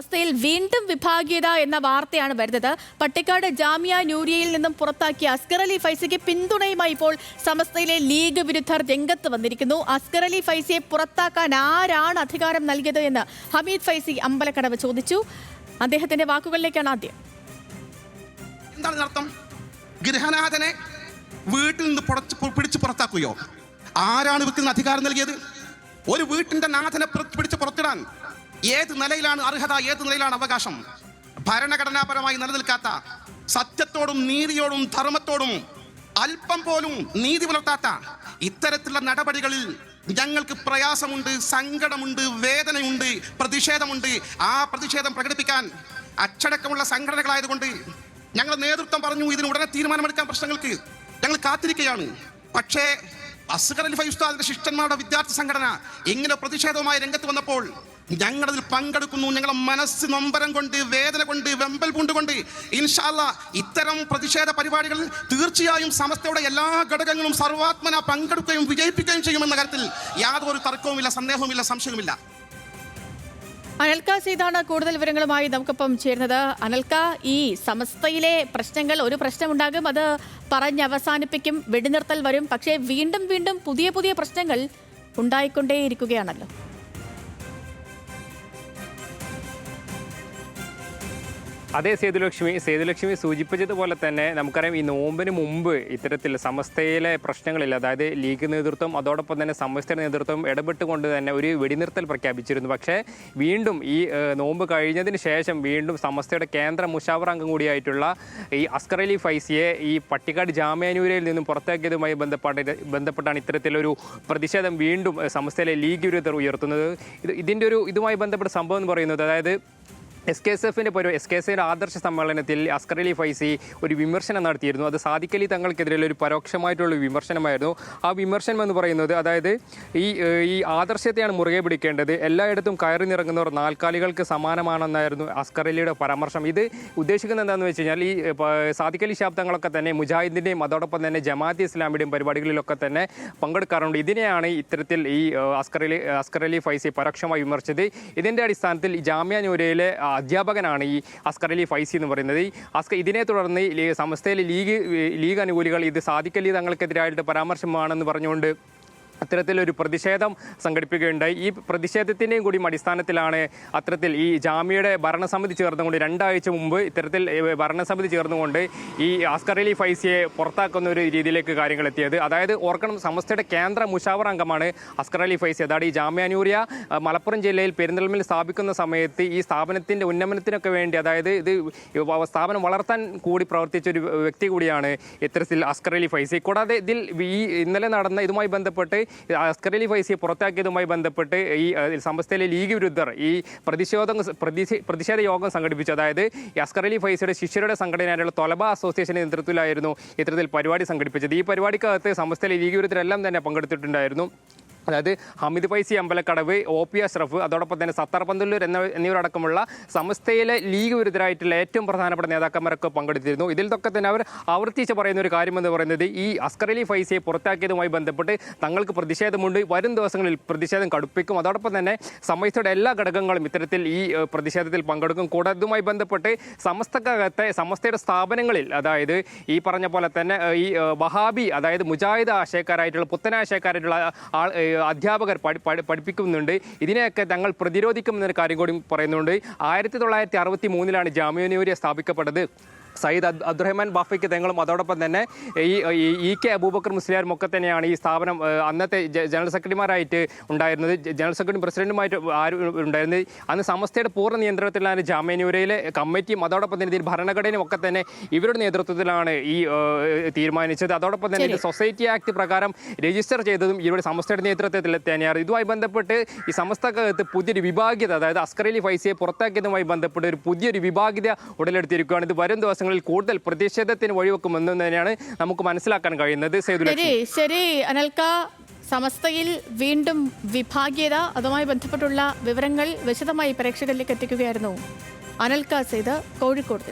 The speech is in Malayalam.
സമസ്തയിൽ വീണ്ടും വിഭാഗീയത എന്ന വാർത്തയാണ് വരുന്നത്. പട്ടിക്കാട് ജാമിയ നൂരിയയിൽ നിന്നും പുറത്താക്കിയ അസ്കർ അലി ഫൈസിക്ക് പിന്തുണയുമായി ഇപ്പോൾ സമസ്തയിലെ ലീഗ് വിരുദ്ധർ രംഗത്ത് വന്നിരിക്കുന്നു. അസ്കർ അലി ഫൈസിയെ പുറത്താക്കാൻ ആരാണ് അധികാരം നൽകിയത് എന്ന് ഹമീദ് ഫൈസി അമ്പലക്കടവ് ചോദിച്ചു. അദ്ദേഹത്തിന്റെ വാക്കുകളിലേക്കാണ് ആദ്യം. എന്താണ് അർത്ഥം ഗൃഹനാഥനെ വീട്ടിൽ നിന്ന് പിടിച്ചു പുറത്താക്കുകയോ? ആരാണ് ഇവർക്ക് അധികാരം നൽകിയത്? ഒരു വീട്ടിന്റെ നാഥനെ പുറത്തിടാൻ ഏത് നിലയിലാണ് അർഹത ഏത് നിലയിലാണ് അവകാശം? ഭരണഘടനാപരമായി നിലനിൽക്കാത്ത സത്യത്തോടും നീതിയോടും ധർമ്മത്തോടും അല്പം പോലും നീതി പുലർത്താത്ത ഇത്തരത്തിലുള്ള നടപടികളിൽ ഞങ്ങൾക്ക് പ്രയാസമുണ്ട് സങ്കടമുണ്ട് വേദനയുണ്ട് പ്രതിഷേധമുണ്ട്. ആ പ്രതിഷേധം പ്രകടിപ്പിക്കാൻ അച്ചടക്കമുള്ള സംഘടനകളായതുകൊണ്ട് ഞങ്ങളുടെ നേതൃത്വം പറഞ്ഞു ഇതിന് ഉടനെ തീരുമാനമെടുക്കാൻ പ്രശ്നങ്ങൾക്ക് ഞങ്ങൾ കാത്തിരിക്കുകയാണ്. പക്ഷേ അസ്ഗർ അലി ഫൈ ഉസ്താദിന്റെ ശിഷ്ടന്മാരുടെ വിദ്യാർത്ഥി സംഘടന ഇങ്ങനെ പ്രതിഷേധവുമായി രംഗത്ത് വന്നപ്പോൾ ഞങ്ങളതിൽ പങ്കെടുക്കുന്നു. ഞങ്ങളെ മനസ്സ് നൊമ്പരം കൊണ്ട് വേദന കൊണ്ട് വെമ്പൽ പൂണ്ടുകൊണ്ട് ഇൻഷാല്ല ഇത്തരം പ്രതിഷേധ പരിപാടികളിൽ തീർച്ചയായും സമസ്തയുടെ എല്ലാ ഘടകങ്ങളും സർവാത്മന പങ്കെടുക്കുകയും വിജയിപ്പിക്കുകയും ചെയ്യുമെന്ന കാര്യത്തിൽ യാതൊരു തർക്കവുമില്ല സന്ദേഹവുമില്ല സംശയവുമില്ല. അനൽക്ക സീതാണ് കൂടുതൽ വിവരങ്ങളുമായി നമുക്കിപ്പം ചേരുന്നത്. അനൽക്ക ഈ സമസ്തയിലെ പ്രശ്നങ്ങൾ ഒരു പ്രശ്നമുണ്ടാകും അത് പറഞ്ഞ് അവസാനിപ്പിക്കും വെടിനിർത്തൽ വരും. പക്ഷേ വീണ്ടും വീണ്ടും പുതിയ പുതിയ പ്രശ്നങ്ങൾ ഉണ്ടായിക്കൊണ്ടേയിരിക്കുകയാണല്ലോ. അതേ സേതുലക്ഷ്മി സേതുലക്ഷ്മി സൂചിപ്പിച്ചതുപോലെ തന്നെ നമുക്കറിയാം ഈ നോമ്പിന് മുമ്പ് ഇത്തരത്തിൽ സമസ്തയിലെ പ്രശ്നങ്ങളില്ല. അതായത് ലീഗ് നേതൃത്വം അതോടൊപ്പം തന്നെ സമസ്തയുടെ നേതൃത്വം ഇടപെട്ടുകൊണ്ട് തന്നെ ഒരു വെടിനിർത്തൽ പ്രഖ്യാപിച്ചിരുന്നു. പക്ഷേ വീണ്ടും ഈ നോമ്പ് കഴിഞ്ഞതിന് ശേഷം വീണ്ടും സമസ്തയുടെ കേന്ദ്ര മുഷാവർ അംഗം കൂടിയായിട്ടുള്ള ഈ അസ്കർ അലി ഫൈസിയെ ഈ പട്ടിക്കാട് ജാമ്യാനൂരയിൽ നിന്നും പുറത്താക്കിയതുമായി ബന്ധപ്പെട്ട ബന്ധപ്പെട്ടാണ് ഇത്തരത്തിലൊരു പ്രതിഷേധം വീണ്ടും സമസ്തയിലെ ലീഗ് വിരുദ്ധർ ഉയർത്തുന്നത്. ഇത് ഇതിന്റെ ഒരു ഇതുമായി ബന്ധപ്പെട്ട സംഭവം എന്ന് പറയുന്നത് അതായത് എസ് കെ എസ് എഫിന്റെ ഒരു എസ് കെ എസ് ഐയുടെ ആദർശ സമ്മേളനത്തിൽ അസ്കർ അലി ഫൈസി ഒരു വിമർശനം നടത്തിയിരുന്നു. അത് സാദിഖലി തങ്ങൾക്കെതിരെയുള്ള ഒരു പരോക്ഷമായിട്ടുള്ള വിമർശനമായിരുന്നു. ആ വിമർശനം എന്ന് പറയുന്നത് അതായത് ഈ ഈ ആദർശത്തെയാണ് മുറുകെ പിടിക്കേണ്ടത്. എല്ലായിടത്തും കയറി നിറങ്ങുന്നവർ നാൽക്കാലികൾക്ക് സമാനമാണെന്നായിരുന്നു അസ്കർ അലിയുടെ പരാമർശം. ഇത് ഉദ്ദേശിക്കുന്നത് എന്താണെന്ന് വെച്ച് കഴിഞ്ഞാൽ ഈ സാദിഖ് ശബ്ദങ്ങളൊക്കെ തന്നെ മുജാഹിദിന്റെയും അതോടൊപ്പം തന്നെ ജമാഅത്ത് ഇസ്ലാമിയുടെയും പരിപാടികളിലൊക്കെ തന്നെ പങ്കെടുക്കാറുണ്ട്. ഇതിനെയാണ് ഇത്തരത്തിൽ ഈ അസ്കർ അലി അസ്കർ അലി ഫൈസി പരോക്ഷമായി വിമർശിച്ചത്. ഇതിന്റെ അടിസ്ഥാനത്തിൽ ജാമ്യ നൂരയിലെ അധ്യാപകനാണ് ഈ അസ്കർ അലി ഫൈസി എന്ന് പറയുന്നത്. ഈ അസ്കർ ഇതിനെ തുടർന്ന് സംസ്ഥയിലെ ലീഗ് ലീഗ് അനുകൂലികൾ ഇത് സാദിഖ് അലി തങ്ങൾക്കെതിരായിട്ട് പരാമർശമാണെന്ന് പറഞ്ഞുകൊണ്ട് അത്തരത്തിലൊരു പ്രതിഷേധം സംഘടിപ്പിക്കുകയുണ്ടായി. ഈ പ്രതിഷേധത്തിന്റെയും കൂടി അടിസ്ഥാനത്തിലാണ് അത്തരത്തിൽ ഈ ജാമ്യയുടെ ഭരണസമിതി ചേർന്നുകൊണ്ട് രണ്ടാഴ്ച മുമ്പ് ഇത്തരത്തിൽ ഭരണസമിതി ചേർന്നുകൊണ്ട് ഈ ആസ്കർ അലി ഫൈസിയെ പുറത്താക്കുന്ന ഒരു രീതിയിലേക്ക് കാര്യങ്ങൾ എത്തിയത്. അതായത് ഓർക്കണം സമസ്തയുടെ കേന്ദ്ര മുഷാവർ അംഗമാണ് അസ്കർ അലി ഫൈസി അതാണ് ഈ ജാമ്യാനൂരിയ മലപ്പുറം ജില്ലയിൽ പെരിന്തൽമിൽ സ്ഥാപിക്കുന്ന സമയത്ത് ഈ സ്ഥാപനത്തിന്റെ ഉന്നമനത്തിനൊക്കെ വേണ്ടി അതായത് ഇത് സ്ഥാപനം വളർത്താൻ കൂടി പ്രവർത്തിച്ച ഒരു വ്യക്തി കൂടിയാണ് ഇത്തരത്തിൽ അസ്കർ അലി ഫൈസി കൂടാതെ ഇതിൽ ഈ ഇന്നലെ നടന്ന ഇതുമായി ബന്ധപ്പെട്ട് അസ്കർ അലി ഫൈസിയെ പുറത്താക്കിയതുമായി ബന്ധപ്പെട്ട് ഈ സമസ്തയിലെ ലീഗ് വിരുദ്ധർ ഈ പ്രതിഷേധം പ്രതിഷേ- പ്രതിഷേധ യോഗം സംഘടിപ്പിച്ചു. അതായത് അസ്കർ അലി ഫൈസിയുടെ ശിഷ്യരുടെ സംഘടനയായിട്ടുള്ള തൊലബ അസോസിയേഷന്റെ നേതൃത്വത്തിലായിരുന്നു ഇത്തരത്തിൽ പരിപാടി സംഘടിപ്പിച്ചത്. ഈ പരിപാടിക്കകത്ത് സമസ്തയിലെ ലീഗ് വിരുദ്ധരെല്ലാം തന്നെ പങ്കെടുത്തിട്ടുണ്ടായിരുന്നു. അതായത് ഹമിദ് ഫൈസി അമ്പലക്കടവ് ഒ പി അഷ്റഫ് അതോടൊപ്പം തന്നെ സത്താർ പന്തല്ലൂർ എന്ന എന്നിവരടക്കമുള്ള സമസ്തയിലെ ലീഗ് വിരുദ്ധരായിട്ടുള്ള ഏറ്റവും പ്രധാനപ്പെട്ട നേതാക്കന്മാരൊക്കെ പങ്കെടുത്തിരുന്നു. ഇതിൽ തൊക്കെ തന്നെ അവർ ആവർത്തിച്ച് പറയുന്ന ഒരു കാര്യമെന്ന് പറയുന്നത് ഈ അസ്കർ അലി ഫൈസിയെ പുറത്താക്കിയതുമായി ബന്ധപ്പെട്ട് തങ്ങൾക്ക് പ്രതിഷേധമുണ്ട്. വരും ദിവസങ്ങളിൽ പ്രതിഷേധം കടുപ്പിക്കും. അതോടൊപ്പം തന്നെ സമസ്തയുടെ എല്ലാ ഘടകങ്ങളും ഇത്തരത്തിൽ ഈ പ്രതിഷേധത്തിൽ പങ്കെടുക്കും. കൂടാതെ ഇതുമായി ബന്ധപ്പെട്ട് സമസ്തക്കകത്തെ സമസ്തയുടെ സ്ഥാപനങ്ങളിൽ അതായത് ഈ പറഞ്ഞ പോലെ തന്നെ ഈ വഹാബി അതായത് മുജാഹിദ് ആശയക്കാരായിട്ടുള്ള പുത്തനാശയക്കാരായിട്ടുള്ള ആൾ അധ്യാപകർ പഠി- പഠി- പഠിപ്പിക്കുന്നുണ്ട്. ഇതിനെയൊക്കെ തങ്ങൾ പ്രതിരോധിക്കുമെന്നൊരു കാര്യം കൂടി പറയുന്നുണ്ട്. ആയിരത്തി തൊള്ളായിരത്തി അറുപത്തി മൂന്നിലാണ് ജാമ്യൂനിയൂരിയ സ്ഥാപിക്കപ്പെട്ടത്. സയ്യിദ് അബ്ദുറഹ്മാൻ ബാഫയ്ക്ക് തങ്ങളും അതോടൊപ്പം തന്നെ ഈ ഇ കെ അബൂബക്കർ മുസ്ലിയാരും ഒക്കെ തന്നെയാണ് ഈ സ്ഥാപനം അന്നത്തെ ജനറൽ സെക്രട്ടറിമാരായിട്ട് ഉണ്ടായിരുന്നത്. ജനറൽ സെക്രട്ടറി പ്രസിഡന്റുമായിട്ട് ആരും ഉണ്ടായിരുന്നത്? അന്ന് സമസ്തയുടെ പൂർണ നിയന്ത്രണത്തിലാണ് ജാമ്യനൂരയിലെ കമ്മിറ്റിയും അതോടൊപ്പം തന്നെ ഇതിൽ ഭരണഘടനയും ഒക്കെ തന്നെ ഇവരുടെ നേതൃത്വത്തിലാണ് ഈ തീരുമാനിച്ചത്. അതോടൊപ്പം തന്നെ സൊസൈറ്റി ആക്ട് പ്രകാരം രജിസ്റ്റർ ചെയ്തതും ഇവരുടെ സമസ്തയുടെ നേതൃത്വത്തിൽ തന്നെയാണ്. ഇതുമായി ബന്ധപ്പെട്ട് ഈ സമസ്തക്കകത്ത് പുതിയൊരു വിഭാഗ്യത അതായത് അസ്കർ അലി ഫൈസിയെ പുറത്താക്കിയതുമായി ബന്ധപ്പെട്ട് ഒരു പുതിയൊരു വിഭാഗ്യത ഉടലെടുത്തിരിക്കുകയാണ്. ഇത് വരും ദിവസങ്ങളിൽ കൂടുതൽ പ്രതിഷേധത്തിന് വഴിവെക്കുമെന്ന് തന്നെയാണ് നമുക്ക് മനസ്സിലാക്കാൻ കഴിയുന്നത്. ശരി ശരി. അനൽക്ക സമസ്തയിൽ വീണ്ടും വിഭാഗീയത അതുമായി ബന്ധപ്പെട്ടുള്ള വിവരങ്ങൾ വിശദമായി പ്രേക്ഷകരിലേക്ക് എത്തിക്കുകയായിരുന്നു. അനൽക്ക സെയ്ത് കോഴിക്കോട്.